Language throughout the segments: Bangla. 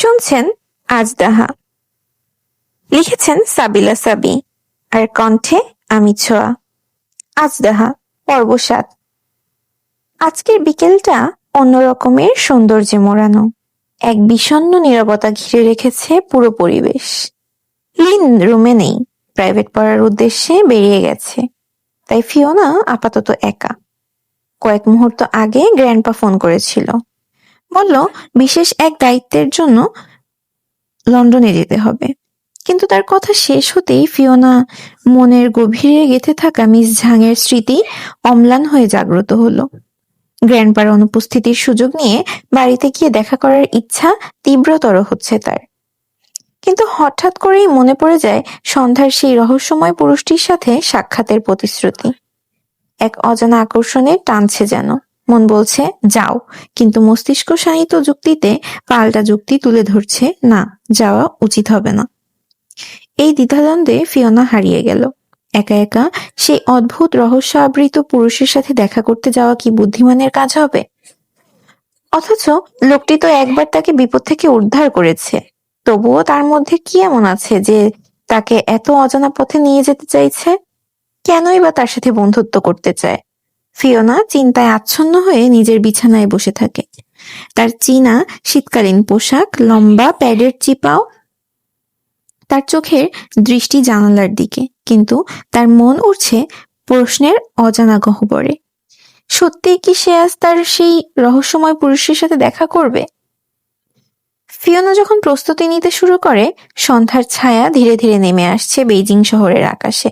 শুনছেন আজদাহা লিখেছেন সাবিলা সাবি। আর কণ্ঠে আমি ছোয়া। আজদাহা পর্ব সাত। আজকের বিকেলটা অন্য রকমের সৌন্দর্যে মোড়ানো। এক বিষণ্ণ নীরবতা ঘিরে রেখেছে পুরো পরিবেশ। লিন রুমে নেই, প্রাইভেট পড়ার উদ্দেশ্যে বেরিয়ে গেছে। তাই ফিওনা আপাতত একা। কয়েক মুহূর্ত আগে গ্র্যান্ডপা ফোন করেছিল। বলল, বিশেষ এক দায়িত্বের জন্য লন্ডনে যেতে হবে। কিন্তু তার কথা শেষ হতেই ফিওনা মনের গভীরে গেঁথে থাকা মিস ঝাংয়ের স্মৃতি অম্লান হয়ে জাগ্রত হলো। গ্র্যান্ডপার অনুপস্থিতির সুযোগ নিয়ে বাড়িতে গিয়ে দেখা করার ইচ্ছা তীব্রতর হচ্ছে তার। কিন্তু হঠাৎ করেই মনে পড়ে যায় সন্ধ্যার সেই রহস্যময় পুরুষটির সাথে সাক্ষাতের প্রতিশ্রুতি। এক অজানা আকর্ষণে টানছে যেন। মন বলছে, যাও। কিন্তু মস্তিষ্ক শায়িত যুক্তিতে পাল্টা যুক্তি তুলে ধরছে, না, যাওয়া উচিত হবে না। এই দ্বিধাদ্বন্দ্বে ফিওনা হারিয়ে গেল। একা একা সেই অদ্ভুত রহস্য আবৃত পুরুষের সাথে দেখা করতে যাওয়া কি বুদ্ধিমানের কাজ হবে? অথচ লোকটি তো একবার তাকে বিপদ থেকে উদ্ধার করেছে। তবুও তার মধ্যে কি এমন আছে যে তাকে এত অজানা পথে নিয়ে যেতে চাইছে? কেনই বা তার সাথে বন্ধুত্ব করতে চায়? ফিওনা চিন্তায় আচ্ছন্ন হয়ে নিজের বিছানায় বসে থাকে। তার চীনা শীতকালীন পোশাক, লম্বা প্যাডের চিপাও তার চোখের দৃষ্টি জানালার দিকে, কিন্তু তার মন উঠছে প্রশ্নের অজানা গহ্বরে। সত্যিই কি সে আজ তার সেই রহস্যময় পুরুষের সাথে দেখা করবে? ফিওনা যখন প্রস্তুতি নিতে শুরু করে, সন্ধ্যার ছায়া ধীরে ধীরে নেমে আসছে বেইজিং শহরের আকাশে।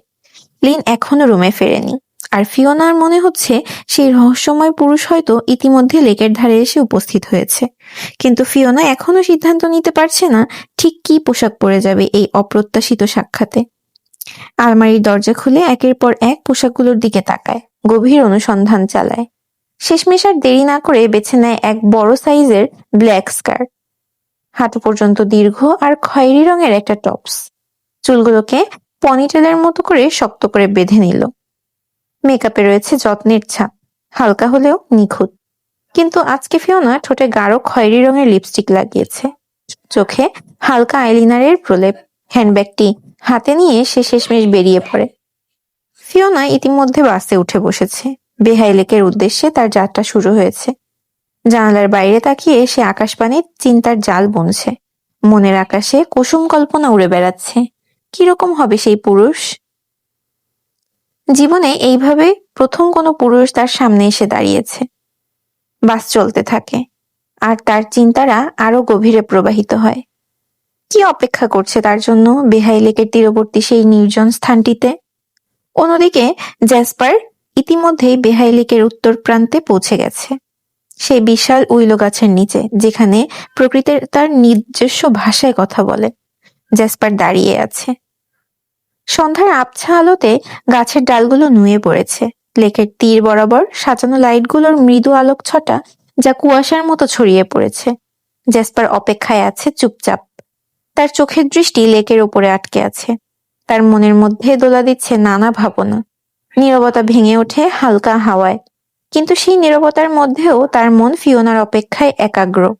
লিন এখনও রুমে ফেরেনি। আর ফিওনার মনে হচ্ছে সেই রহস্যময় পুরুষ হয়তো ইতিমধ্যে লেকের ধারে এসে উপস্থিত হয়েছে। কিন্তু ফিওনা এখনও সিদ্ধান্ত নিতে পারছে না ঠিক কি পোশাক পরে যাবে এই অপ্রত্যাশিত সাক্ষাতে। আলমারির দরজা খুলে একের পর এক পোশাকগুলোর দিকে তাকায়, গভীর অনুসন্ধান চালায়। শেষমেশ আর দেরি না করে বেছে নেয় এক বড় সাইজের ব্ল্যাক স্কার্ট। হাঁটু পর্যন্ত দীর্ঘ আর খয়েরি রঙের একটা টপস। চুলগুলোকে পনিটেলের মতো করে শক্ত করে বেঁধে নিল। মেকআপে রয়েছে যত্নের ছাপ। হালকা হলেও নিখুঁত। কিন্তু আজকে ফিওনা ঠোঁটে গাঢ় খয়েরি রঙের লিপস্টিক লাগিয়েছে। চোখে হালকা আইলিনারের প্রলেপ। হ্যান্ডব্যাগটি হাতে নিয়ে সে শেষমেশ বেরিয়ে পড়ে। ফিওনা ইতিমধ্যে বাসে উঠে বসেছে। বেহাই লেকের উদ্দেশ্যে তার যাত্রা শুরু হয়েছে। জানালার বাইরে তাকিয়ে সে আকাশবাণীর চিন্তার জাল বুনছে। মনের আকাশে কুসুম কল্পনা উড়ে বেড়াচ্ছে। কীরকম হবে সেই পুরুষ? জীবনে এইভাবে প্রথম কোনো পুরুষ তার সামনে এসে দাঁড়িয়েছে। বাস চলতে থাকে, আর তার চিন্তারা আরও গভীরে প্রবাহিত হয়। কি অপেক্ষা করছে তার জন্য বেহাই লেকের তীরবর্তী সেই নির্জন স্থানটিতে? অন্যদিকে জ্যাসপার ইতিমধ্যেই বেহাই লেকের উত্তর প্রান্তে পৌঁছে গেছে। সেই বিশাল উইলো গাছের নিচে, যেখানে প্রকৃতির তার নিজস্ব ভাষায় কথা বলে। জ্যাসপার দাঁড়িয়ে আছে। সন্ধ্যার আবছা আলোতে গাছের ডালগুলো নুয়ে পড়েছে। লেকের তীর বরাবর সাজানো লাইটগুলোর মৃদু আলোক ছটা যা কুয়াশার মতো ছড়িয়ে পড়েছে। জ্যাসপার অপেক্ষায় আছে চুপচাপ। তার চোখের দৃষ্টি লেকের ওপরে আটকে আছে। তার মনের মধ্যে দোলা দিচ্ছে নানা ভাবনা। নীরবতা ভেঙে ওঠে হালকা হাওয়ায়। কিন্তু সেই নীরবতার মধ্যেও তার মন ফিওনার অপেক্ষায় একাগ্র।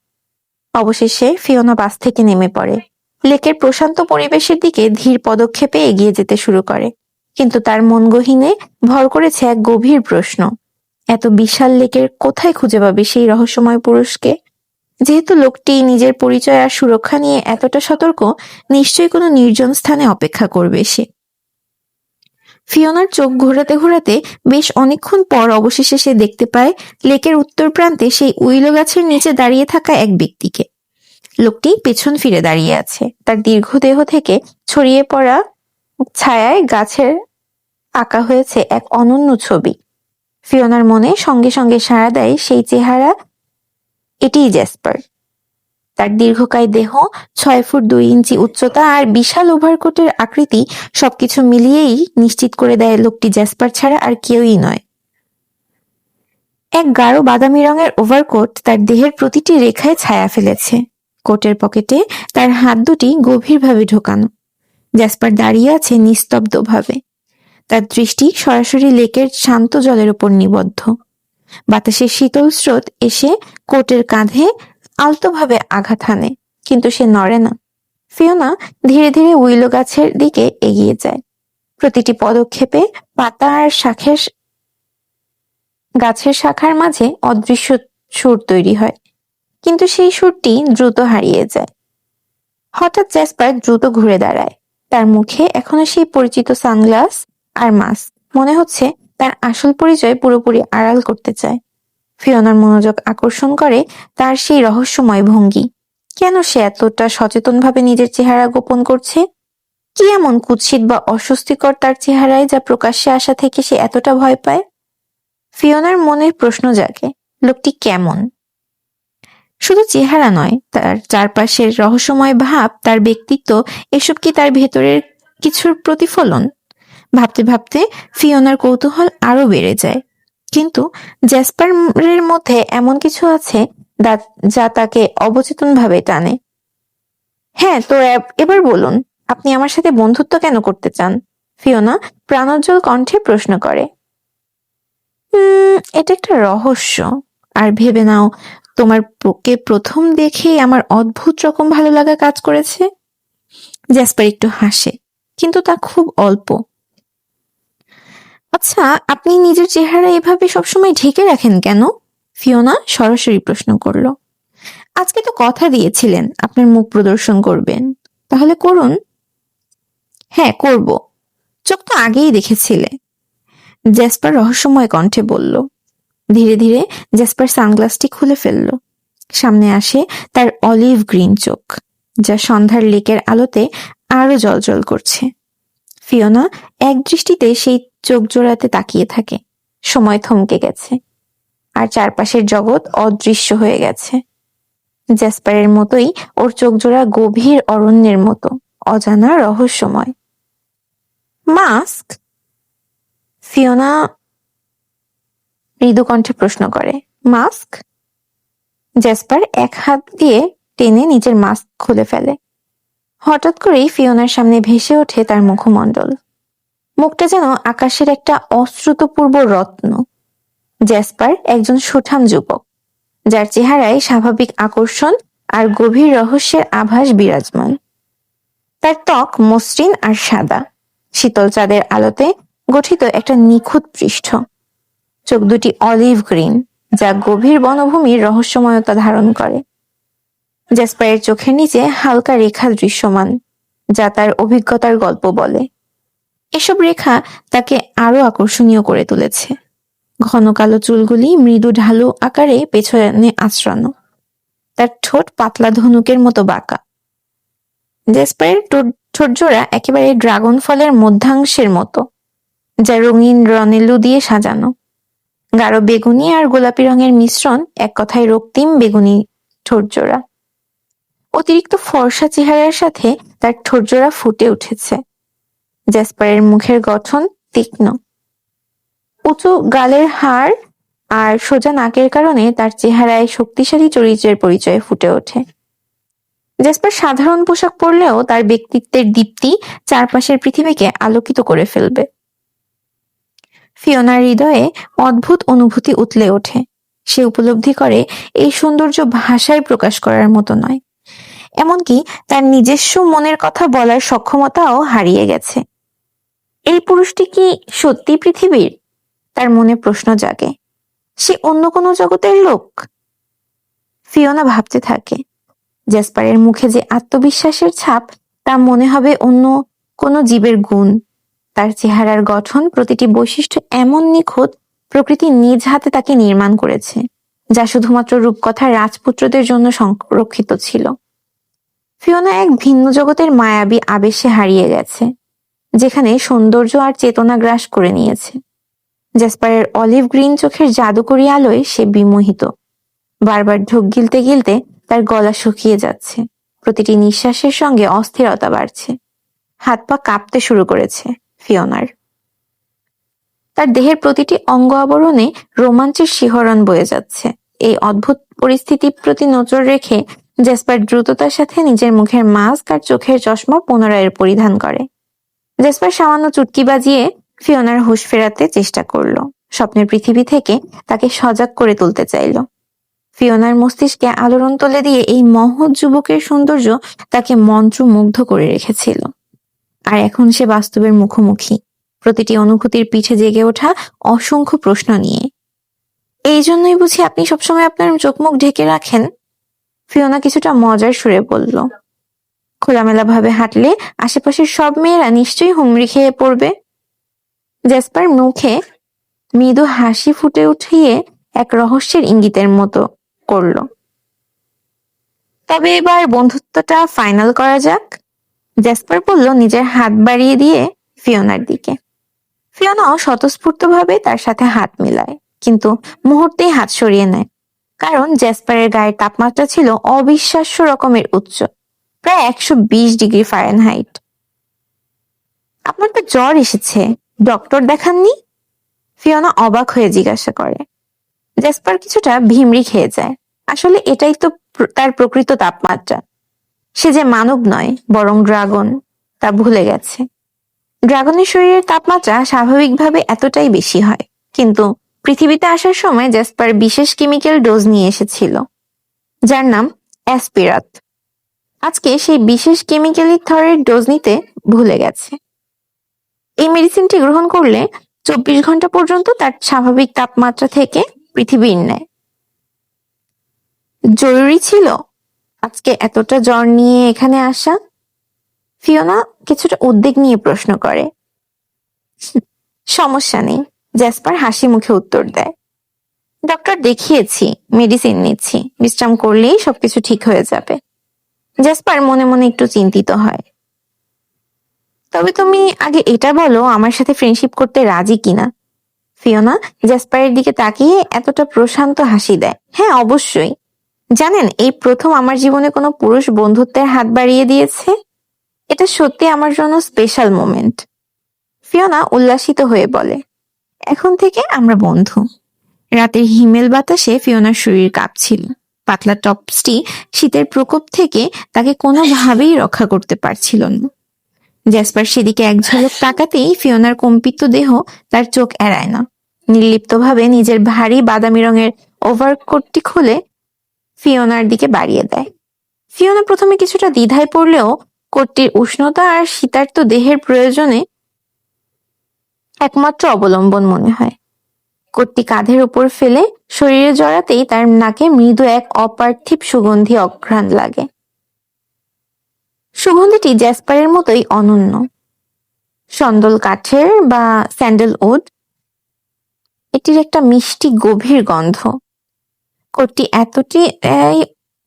অবশেষে ফিওনা বাস থেকে নেমে পড়ে। লেকের প্রশান্ত পরিবেশের দিকে ধীর পদক্ষেপে এগিয়ে যেতে শুরু করে। কিন্তু তার মন গহীনে ভর করেছে এক গভীর প্রশ্ন। এত বিশাল লেকের কোথায় খুঁজে পাবে সেই রহস্যময় পুরুষকে? যেহেতু লোকটি নিজের পরিচয় আর সুরক্ষা নিয়ে এতটা সতর্ক, নিশ্চয়ই কোনো নির্জন স্থানে অপেক্ষা করবে সে। ফিওনার চোখ ঘোরাতে ঘোরাতে বেশ অনেকক্ষণ পর অবশেষে সে দেখতে পায়, লেকের উত্তর প্রান্তে সেই উইলো গাছের নিচে দাঁড়িয়ে থাকা এক ব্যক্তিকে। লোকটি পেছন ফিরে দাঁড়িয়ে আছে। তার দীর্ঘ দেহ থেকে ছড়িয়ে পড়া ছায়ায় গাছের আঁকা হয়েছে এক অনন্য ছবি। ফিওনার মনে সঙ্গে সঙ্গে সাড়া দেয় সেই চেহারা এটিই জ্যাসপার। তার দীর্ঘকায় দেহ, ছয় ফুট দুই ইঞ্চি উচ্চতা আর বিশাল ওভারকোটের আকৃতি সবকিছু মিলিয়েই নিশ্চিত করে দেয় লোকটি জ্যাসপার ছাড়া আর কেউই নয়। এক গাঢ় বাদামি রঙের ওভারকোট তার দেহের প্রতিটি রেখায় ছায়া ফেলেছে। কোটের পকেটে তার হাত দুটি গভীরভাবে ঢোকানো। জ্যাসপার দাঁড়িয়ে আছে নিস্তব্ধভাবে। তার দৃষ্টি সরাসরি লেকের শান্ত জলের উপর নিবদ্ধ। বাতাসের শীতল স্রোত এসে কোটের কাঁধে আলতোভাবে আঘাত হানে, কিন্তু সে নড়ে না। ফিওনা ধীরে ধীরে উইলো গাছের দিকে এগিয়ে যায়। প্রতিটি পদক্ষেপে পাতা আর শাখের গাছের শাখার মাঝে অদৃশ্য সুর তৈরি হয়। কিন্তু সেই সুরটি দ্রুত হারিয়ে যায়। হঠাৎ জ্যাসপার দ্রুত ঘুরে দাঁড়ায়। তার মুখে এখনও সেই পরিচিত সানগ্লাস আর মাস্ক। মনে হচ্ছে তার আসল পরিচয় পুরোপুরি আড়াল করতে চায়। ফিওনার মনোযোগ আকর্ষণ করে তার সেই রহস্যময় ভঙ্গি। কেন সে এতটা সচেতনভাবে নিজের চেহারা গোপন করছে? কি এমন কুৎসিত বা অস্বস্তিকর তার চেহারায় যা প্রকাশ্যে আসা থেকে সে এতটা ভয় পায়? ফিওনার মনের প্রশ্ন জাগে, লোকটি কেমন? শুধু চেহারা নয়, তার চারপাশের রহস্যময় ভাব, তার ব্যক্তিত্ব, এসব কি তার ভেতরের কিছুর প্রতিফলন? ভাবতে ভাবতে ফিওনার কৌতূহল আরও বেড়ে যায়। কিন্তু জ্যাসপারের মধ্যে এমন কিছু আছে যা তাকে অবচেতনভাবে টানে। হ্যাঁ তো এবার বলুন, আপনি আমার সাথে বন্ধুত্ব কেন করতে চান? ফিওনা প্রাণোজ্জ্বল কণ্ঠে প্রশ্ন করে। এটা একটা রহস্য। আর ভেবে নাও তোমার পোকে প্রথম দেখেই আমার অদ্ভুত রকম ভালো লাগা কাজ করেছে? জ্যাসপার একটু হাসে, কিন্তু তা খুব অল্প। আচ্ছা আপনি নিজের চেহারা এভাবে সবসময় ঢেকে রাখেন কেন? ফিওনা সরাসরি প্রশ্ন করল। আজকে তো কথা দিয়েছিলেন, আপনার মুখ প্রদর্শন করবেন। তাহলে করুন। হ্যাঁ করব। চোখ তো আগেই দেখেছিলে। জ্যাসপার রহস্যময় কণ্ঠে বলল ধীরে ধীরে জ্যাসপার সানগ্লাসটি খুলে ফেলল। সামনে আসে তার অলিভ গ্রিন চোখ, যা সন্ধ্যার লেকের আলোতে আরও জলজল করছে। ফিওনা এক দৃষ্টিতে সেই চোখ জোড়াতে তাকিয়ে থাকে। সময় থমকে গেছে, আর চারপাশের জগৎ অদৃশ্য হয়ে গেছে। জ্যাসপারের মতোই ওর চোখ জোড়া গভীর অরণ্যের মতো, অজানা রহস্যময়। মাস্ক ফিওনা মৃদু কণ্ঠে প্রশ্ন করে, মাস্ক? জ্যাসপার এক হাত দিয়ে টেনে নিজের মাস্ক খুলে ফেলে। হঠাৎ করেই ফিওনার সামনে ভেসে ওঠে তার মুখমণ্ডল। মুখটা যেন আকাশের একটা অশ্রুতপূর্ব রত্ন। জ্যাসপার একজন সুঠাম যুবক, যার চেহারায় স্বাভাবিক আকর্ষণ আর গভীর রহস্যের আভাস বিরাজমান। তার ত্বক মসৃণ আর সাদা। শীতল চাঁদের আলোতে গঠিত একটা নিখুঁত পৃষ্ঠ। চোখ দুটি অলিভ গ্রিন, যা গভীর বনভূমির রহস্যময়তা ধারণ করে। জ্যাসপারের চোখের নিচে হালকা রেখা দৃশ্যমান, যা তার অভিজ্ঞতার গল্প বলে। এসব রেখা তাকে আরও আকর্ষণীয় করে তুলেছে। ঘন কালো চুলগুলি মৃদু ঢালু আকারে পেছনে আশ্রানো তার ঠোঁট পাতলা ধনুকের মতো বাঁকা। জেসপারের ঠোঁট- ঠোঁটজোড়া একেবারে ড্রাগন ফলের মধ্যাংশের মতো, যা রঙিন রনেলু দিয়ে সাজানো। গাঢ় বেগুনি আর গোলাপি রঙের মিশ্রণ, এক কথায় রক্তিম বেগুনি ঠোঁটজোড়া অতিরিক্ত ফর্সা চেহারার সাথে তার ঠোঁটজোড়া ফুটে উঠেছে। জ্যাসপারের মুখের গঠন তীক্ষ্ণ। উঁচু গালের হাড় আর সোজা নাকের কারণে তার চেহারায় শক্তিশালী চরিত্রের পরিচয় ফুটে ওঠে। জেসপার সাধারণ পোশাক পরলেও তার ব্যক্তিত্বের দীপ্তি চারপাশের পৃথিবীকে আলোকিত করে ফেলবে। ফিওনার হৃদয়ে অদ্ভুত অনুভূতি উতলে ওঠে। সে উপলব্ধি করে, এই সৌন্দর্য ভাষায় প্রকাশ করার মতো নয়। এমনকি তার নিজস্ব মনের কথা বলার সক্ষমতাও হারিয়ে গেছে। এই পুরুষটি কি সত্যি পৃথিবীর? তার মনে প্রশ্ন জাগে। সে অন্য কোনো জগতের লোক? ফিওনা ভাবতে থাকে। জ্যাসপারের মুখে যে আত্মবিশ্বাসের ছাপ, তা মনে হবে অন্য কোনো জীবের গুণ। তার চেহারার গঠন প্রতিটি বৈশিষ্ট্য এমন নিখুঁত প্রকৃতি নিজ হাতে তাকে নির্মাণ করেছে, যা শুধুমাত্র রূপকথার রাজপুত্রদের জন্য সংরক্ষিত ছিল। ফিওনা এক ভিন্ন জগতের মায়াবী আবেশে হারিয়ে গেছে, যেখানে সৌন্দর্য আর চেতনা গ্রাস করে নিয়েছে। জ্যাসপারের অলিভ গ্রিন চোখের জাদুকরি আলোয় সে বিমোহিত। বারবার ঢোক গিলতে গিলতে তার গলা শুকিয়ে যাচ্ছে, প্রতিটি নিঃশ্বাসের সঙ্গে অস্থিরতা বাড়ছে, হাত পা কাঁপতে শুরু করেছে। ফিওনার। তার দেহের প্রতিটি অঙ্গ আবরণে রোমাঞ্চের শিহরণ বয়ে যাচ্ছে। এই অদ্ভুত পরিস্থিতির প্রতি নজর রেখে জেসপার দ্রুততার সাথে নিজের মুখের মাস্ক আর চোখের চশমা পুনরায় পরিধান করে। জেসপার সামান্য চুটকি বাজিয়ে ফিওনার হুশ ফেরাতে চেষ্টা করল। স্বপ্নের পৃথিবী থেকে তাকে সজাগ করে তুলতে চাইলো। ফিওনার মস্তিষ্কে আলোড়ন তুলে দিয়ে এই মহৎ যুবকের সৌন্দর্য তাকে মন্ত্রমুগ্ধ করে রেখেছিল। আর এখন সে বাস্তবের মুখোমুখি। প্রতিটি অনুভূতির পিঠে জেগে ওঠা অসংখ্য প্রশ্ন নিয়ে। এই জন্যই বুঝি আপনি সবসময় আপনার চোখ মুখ ঢেকে রাখেন? ফিওনা কিছুটা মজার সুরে বলল। খোলামেলা ভাবে হাঁটলে আশেপাশের সব মেয়েরা নিশ্চয়ই হুমড়ি খেয়ে পড়বে। জেসপার মুখে মৃদু হাসি ফুটে উঠিয়ে এক রহস্যের ইঙ্গিতের মতো করল। তবে এবার বন্ধুত্বটা ফাইনাল করা যাক। জেসপার বলল, নিজের হাত বাড়িয়ে দিয়ে ফিওনার দিকে। ফিওনাও স্বতঃস্ফূর্তভাবে তার সাথে হাত মিলায়, কিন্তু মুহূর্তেই হাত সরিয়ে নেয়, কারণ জেসপারের গায়ের তাপমাত্রা ছিল অবিশ্বাস্য রকমের উচ্চ, প্রায় একশো বিশ ডিগ্রি ফারেনহাইট আপনার তো জ্বর এসেছে, ডক্টর দেখাননি? ফিওনা অবাক হয়ে জিজ্ঞাসা করে। জেসপার কিছুটা ভিমরি খেয়ে যায়, আসলে এটাই তো তার প্রকৃত তাপমাত্রা। সে যে মানব নয়, বরং ড্রাগন, তা ভুলে গেছে। ড্রাগনের শরীরের তাপমাত্রা স্বাভাবিকভাবে এতটাই বেশি হয়, কিন্তু পৃথিবীতে আসার সময় জেসপার বিশেষ কেমিক্যাল ডোজ নিয়ে এসেছিল, যার নাম অ্যাসপিরাত। আজকে সেই বিশেষ কেমিক্যালি থরের ডোজ নিতে ভুলে গেছে। এই মেডিসিনটি গ্রহণ করলে চব্বিশ ঘণ্টা পর্যন্ত তার স্বাভাবিক তাপমাত্রা থেকে পৃথিবীর নেয়। জরুরি ছিল আজকে এতটা জ্বর নিয়ে এখানে আসা? ফিওনা কিছুটা উদ্বেগ নিয়ে প্রশ্ন করে। সমস্যা নেই, জ্যাসপার হাসি মুখে উত্তর দেয়। ডক্টর দেখিয়েছি, মেডিসিন নিচ্ছি, বিশ্রাম করলেই সবকিছু ঠিক হয়ে যাবে। জ্যাসপার মনে মনে একটু চিন্তিত হয়। তবে তুমি আগে এটা বলো, আমার সাথে ফ্রেন্ডশিপ করতে রাজি কিনা? ফিওনা জ্যাসপারের দিকে তাকিয়ে এতটা প্রশান্ত হাসি দেয়। হ্যাঁ অবশ্যই। জানেন, এই প্রথম আমার জীবনে কোনো পুরুষ বন্ধুত্বের হাত বাড়িয়ে দিয়েছে? এটা সত্যি আমার জন্য স্পেশাল মোমেন্ট ফিওনা উল্লাসিত হয়ে বলে, এখন থেকে আমরা বন্ধু। রাতের হিমেল বাতাসে ফিওনার শরীর কাঁপছিল। পাতলা টপসটি শীতের প্রকোপ থেকে তাকে কোনোভাবেই রক্ষা করতে পারছিল না। জ্যাসপার সেদিকে এক ঝলক তাকাতেই ফিওনার কম্পিত দেহ তার চোখ এড়ায় না। নির্লিপ্তভাবে নিজের ভারী বাদামি রঙের ওভারকোটটি খুলে ফিওনার দিকে বাড়িয়ে দেয়। ফিওনা প্রথমে কিছুটা দ্বিধায় পড়লেও কোটটির উষ্ণতা আর শীতার্ত দেহের প্রয়োজনে একমাত্র অবলম্বন মনে হয়। কোটটি কাঁধের উপর ফেলে শরীরে জড়াতেই তার নাকে মৃদু এক অপার্থিব সুগন্ধি অঘ্রাণ লাগে। সুগন্ধিটি জ্যাসপারের মতোই অনন্য। সন্দল কাঠের বা স্যান্ডেল উড এটির একটা মিষ্টি গভীর গন্ধ। কোটটি এতটি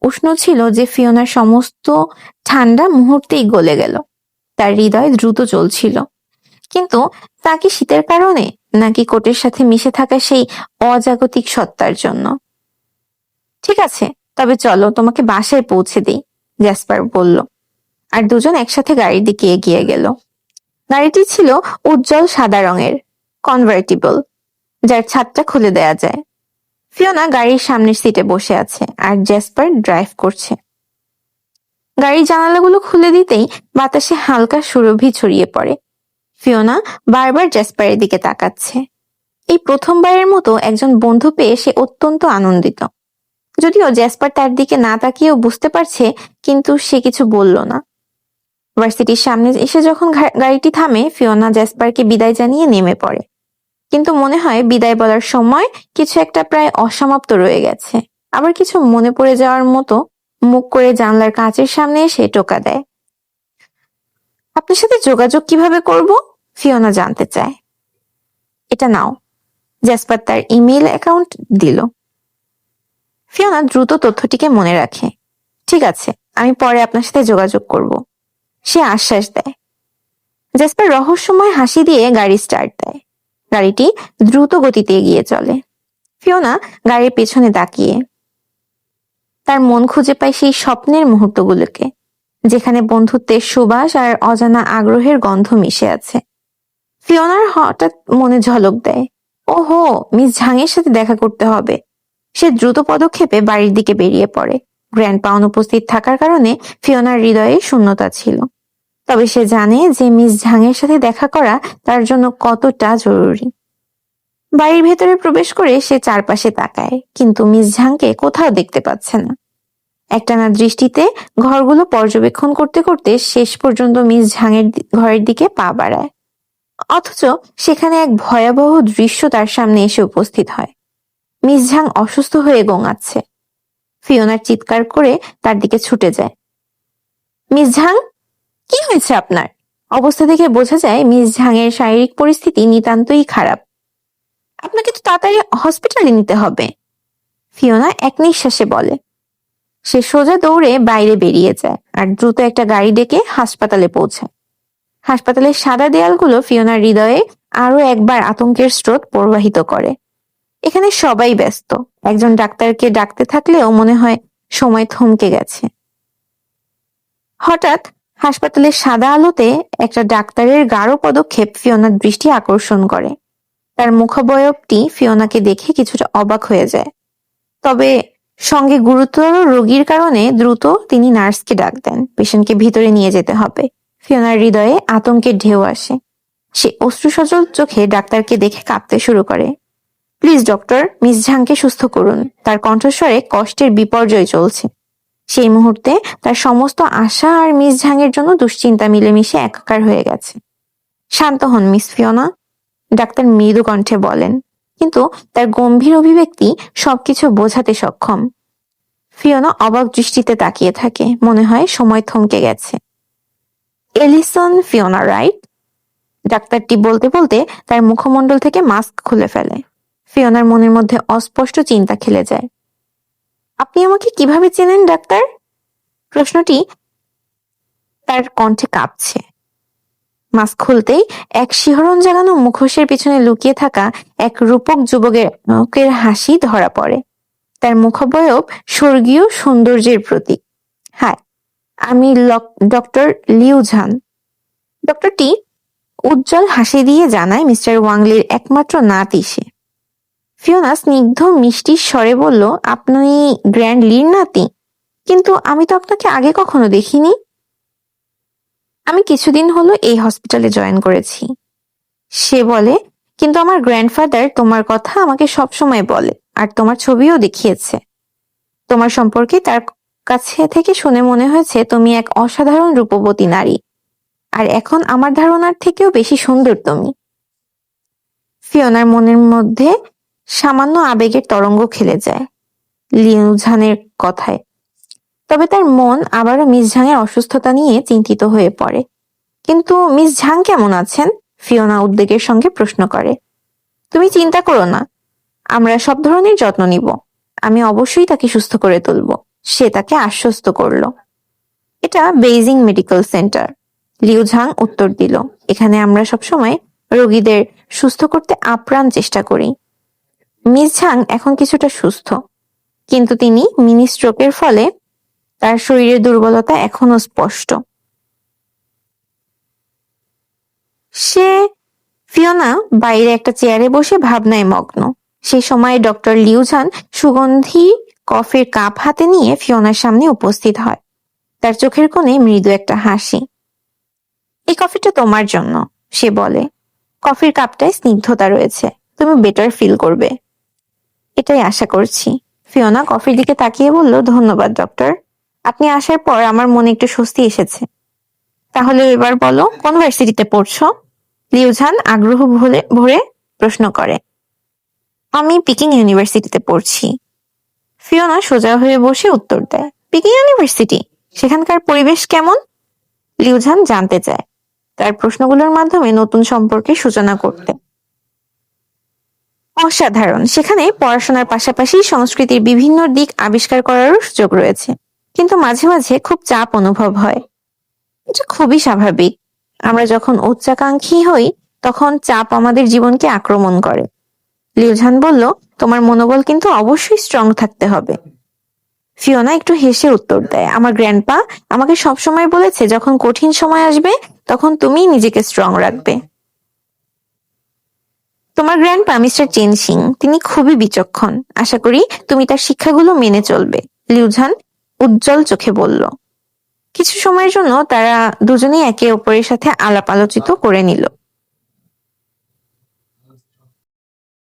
উষ্ণ ছিল যে ফিওনার সমস্ত ঠান্ডা মুহূর্তেই গলে গেল। তার হৃদয় দ্রুত চলছিল কিন্তু তা কি শীতের কারণে, নাকি কোটের সাথে মিশে থাকা সেই অজাগতিক সত্তার জন্য? ঠিক আছে, তবে চলো তোমাকে বাসায় পৌঁছে দিই, জ্যাসপার বলল। আর দুজন একসাথে গাড়ির দিকে এগিয়ে গেল। গাড়িটি ছিল উজ্জ্বল সাদা রঙের কনভার্টিবল যার ছাদটা খুলে দেয়া যায়। ফিওনা গাড়ির সামনের সিটে বসে আছে আর জ্যাসপার ড্রাইভ করছে। গাড়ির জানালাগুলো খুলে দিতেই বাতাসে হালকা সুরভি ছড়িয়ে পড়ে। ফিওনা বারবার জ্যাসপারের দিকে তাকাচ্ছে। এই প্রথমবারের মতো একজন বন্ধু পেয়ে সে অত্যন্ত আনন্দিত। যদিও জ্যাসপার তার দিকে না তাকিয়েও বুঝতে পারছে, কিন্তু সে কিছু বলল না। ভার্সিটির সামনে এসে যখন গাড়িটি থামে, ফিওনা জ্যাসপারকে বিদায় জানিয়ে নেমে পড়ে। কিন্তু মনে হয় বিদায় বলার সময় কিছু একটা প্রায় অসমাপ্ত রয়ে গেছে। আবার কিছু মনে পড়ে যাওয়ার মতো মুখ করে জানলার কাঁচের সামনে এসে টোকা দেয়। আপনার সাথে যোগাযোগ কীভাবে করব? ফিওনা জানতে চায়। এটা নাও। জ্যাসপার তার ইমেইল অ্যাকাউন্ট দিল। ফিওনা দ্রুত তথ্যটিকে মনে রাখে। ঠিক আছে, আমি পরে আপনার সাথে যোগাযোগ করব। সে আশ্বাস দেয়। জ্যাসপার রহস্যময় হাসি দিয়ে গাড়ি স্টার্ট দেয়। গাড়িটি দ্রুত গতিতে এগিয়ে চলে। ফিওনা গাড়ির পেছনে তাকিয়ে তার মন খুঁজে পায় সেই স্বপ্নের মুহূর্তগুলোকে, যেখানে বন্ধুত্বের সুবাস আর অজানা আগ্রহের গন্ধ মিশে আছে। ফিওনার হঠাৎ মনে ঝলক দেয়। ওহো, মিস ঝাংয়ের সাথে দেখা করতে হবে। সে দ্রুত পদক্ষেপে বাড়ির দিকে বেরিয়ে পড়ে। গ্র্যান্ড পা উপস্থিত থাকার কারণে ফিওনার হৃদয়ে শূন্যতা ছিল। তবে সে জানে যে মিস ঝাংয়ের সাথে দেখা করা তার জন্য কতটা জরুরি। বাড়ির ভেতরে প্রবেশ করে সে চারপাশে তাকায়, কিন্তু মিস ঝাংকে কোথাও দেখতে পাচ্ছে না। একটানা দৃষ্টিতে ঘরগুলো পর্যবেক্ষণ করতে করতে শেষ পর্যন্ত মিস ঝাংয়ের ঘরের দিকে পা বাড়ায়। অথচ সেখানে এক ভয়াবহ দৃশ্য তার সামনে এসে উপস্থিত হয়। মিস ঝাং অসুস্থ হয়ে গোঙাচ্ছে। ফিওনার চিৎকার করে তার দিকে ছুটে যায়। মিস ঝাং কি হয়েছে আপনার? অবস্থা দেখে বোঝা যায় মিস ঝাংয়ের শারীরিক পরিস্থিতি নিতান্তই খারাপ। আপনাকে তো তাড়াতাড়ি হসপিটালে নিতে হবে, ফিওনা এক নিঃশ্বাসে বলে। সে সোজা দৌড়ে বাইরে বেরিয়ে যায় আর দ্রুত একটা গাড়ি ডেকে হাসপাতালে পৌঁছায়। হাসপাতালের সাদা দেয়ালগুলো ফিওনার হৃদয়ে আরও একবার আতঙ্কের স্রোত প্রবাহিত করে। এখানে সবাই ব্যস্ত, একজন ডাক্তারকে ডাকতে থাকলেও মনে হয় সময় থমকে গেছে। হঠাৎ হাসপাতালের সাদা আলোতে একটা ডাক্তারের গাঢ় পদক্ষেপ ফিওনার দৃষ্টি আকর্ষণ করে। তার মুখাবয়বটি ফিওনাকে দেখে কিছুটা অবাক হয়ে যায়। তবে সঙ্গে গুরুতর রোগীর কারণে দ্রুত তিনি নার্সকে ডাক দেন। পেশেন্টকে ভিতরে নিয়ে যেতে হবে। ফিওনার হৃদয়ে আতঙ্কের ঢেউ আসে। সে অশ্রুসজল চোখে ডাক্তারকে দেখে কাঁপতে শুরু করে। প্লিজ ডক্টর, মিস ঝাংকে সুস্থ করুন। তার কণ্ঠস্বরে কষ্টের বিপর্যয় চলছে। সেই মুহূর্তে তার সমস্ত আশা আর মিস ঝাংয়ের জন্য দুশ্চিন্তা মিলেমিশে একাকার হয়ে গেছে। শান্ত হন মিস ফিওনা, ডাক্তার মৃদু কণ্ঠে বলেন। কিন্তু তার গম্ভীর অভিব্যক্তি সবকিছু বোঝাতে সক্ষম। ফিওনা অবাক দৃষ্টিতে তাকিয়ে থাকে, মনে হয় সময় থমকে গেছে। Ellison Fiona, right? ডাক্তারটি বলতে বলতে তার মুখমণ্ডল থেকে মাস্ক খুলে ফেলে। ফিওনার মনের মধ্যে অস্পষ্ট চিন্তা খেলে যায়। আপনি আমাকে কীভাবে চেনেন, ডাক্তার? প্রশ্নটি তার কণ্ঠে কাঁপছে। মাস্ক খুলতেই এক শিহরণ জাগানো মুখোশের পিছনে লুকিয়ে থাকা এক রূপক যুবকের হাসি ধরা পড়ে। তার মুখবয়ব স্বর্গীয় সৌন্দর্যের প্রতীক। হাই আমি ডক্টর লিউ ঝান। ডক্টরটি উজ্জ্বল হাসি দিয়ে জানায় মিস্টার ওয়াংলির একমাত্র নাতি সে। ফিওনা স্নিগ্ধ মিষ্টির স্বরে বলল আপনি গ্র্যান্ড লির নাতি? কিন্তু আমি তো আপনাকে আগে কখনো দেখিনি। আমি কিছুদিন হলো এই হসপিটালে জয়েন করেছি। সে বলে, কিন্তু আমার গ্র্যান্ডফাদার তোমার কথা আমাকে সবসময় বলে, আর তোমার ছবিও দেখিয়েছে। তোমার সম্পর্কে তার কাছে থেকে শুনে মনে হয়েছে, তুমি এক অসাধারণ রূপবতী নারী, আর এখন আমার ধারণার থেকেও বেশি সুন্দর তুমি। ফিওনার মনের মধ্যে সামান্য আবেগের তরঙ্গ খেলে যায়, লিউঝানের কথায়। তবে তার মন আবারও মিস ঝাংয়ের অসুস্থতা নিয়ে চিন্তিত হয়ে পড়ে। কিন্তু মিস ঝাং কেমন আছেন? ফিওনা উদ্বেগের সঙ্গে প্রশ্ন করে। তুমি চিন্তা করো না, আমরা সব ধরনের যত্ন নিব। আমি অবশ্যই তাকে সুস্থ করে তুলব। সে তাকে আশ্বস্ত করল। এটা Beijing medical centre Liu Zhang উত্তর দিল। এখানে আমরা সবসময় রোগীদের সুস্থ করতে আপ্রাণ চেষ্টা করি। মিস ঝাং এখন কিছুটা সুস্থ। কিন্তু তিনি মিনি স্ট্রোকের ফলে তার শরীরের দুর্বলতা এখনও স্পষ্ট। সে ফিওনা বাইরে একটা চেয়ারে বসে ভাবনায় মগ্ন। সেই সময় ডক্টর লিউঝান সুগন্ধি কফির কাপ হাতে নিয়ে ফিওনার সামনে উপস্থিত হয়। তার চোখের কোণে মৃদু একটা হাসি। এই কফিটা তোমার জন্য সে বলে। কফির কাপটায় স্নিগ্ধতা রয়েছে। তুমি বেটার ফিল করবে। এটাই আশা করছি। ফিওনা কফির দিকে তাকিয়ে বলল, ধন্যবাদ, ডক্টর। আপনি আসার পর আমার মনে একটু স্বস্তি এসেছে। তাহলে এবার বলো, কোন ভার্সিটিতে পড়ছো? লিউঝান আগ্রহ ভরে প্রশ্ন করে। আমি পিকিং ইউনিভার্সিটিতে পড়ছি। ফিওনা সোজা হয়ে বসে উত্তর দেয়, পিকিং ইউনিভার্সিটি? সেখানকার পরিবেশ কেমন? লিউঝান জানতে চায়। তার প্রশ্নগুলোর মাধ্যমে নতুন সম্পর্কে সূচনা করতে। অসাধারণ। সেখানে পড়াশোনার পাশাপাশি সংস্কৃতির বিভিন্ন দিক আবিষ্কার করারও সুযোগ রয়েছে। কিন্তু মাঝে মাঝে খুব চাপ অনুভব হয় এটা খুবই স্বাভাবিক। আমরা যখন উচ্চাকাঙ্ক্ষী হই, তখন চাপ আমাদের জীবনকে আক্রমণ করে। লিউঝান বলল, তোমার মনোবল কিন্তু অবশ্যই স্ট্রং থাকতে হবে। ফিওনা একটু হেসে উত্তর দেয়, আমার গ্র্যান্ডপা আমাকে সবসময় বলেছে, যখন কঠিন সময় আসবে, তখন তুমি নিজেকে স্ট্রং রাখবে। তোমার গ্র্যান্ডপা মিস্টার চেন সিং তিনি খুবই বিচক্ষণ। আশা করি তুমি তার শিক্ষাগুলো মেনে চলবে। লিউঝান উজ্জ্বল চোখে বলল। কিছু সময়ের জন্য তারা দুজনেই একে অপরের সাথে আলাপ আলোচিত করে নিল।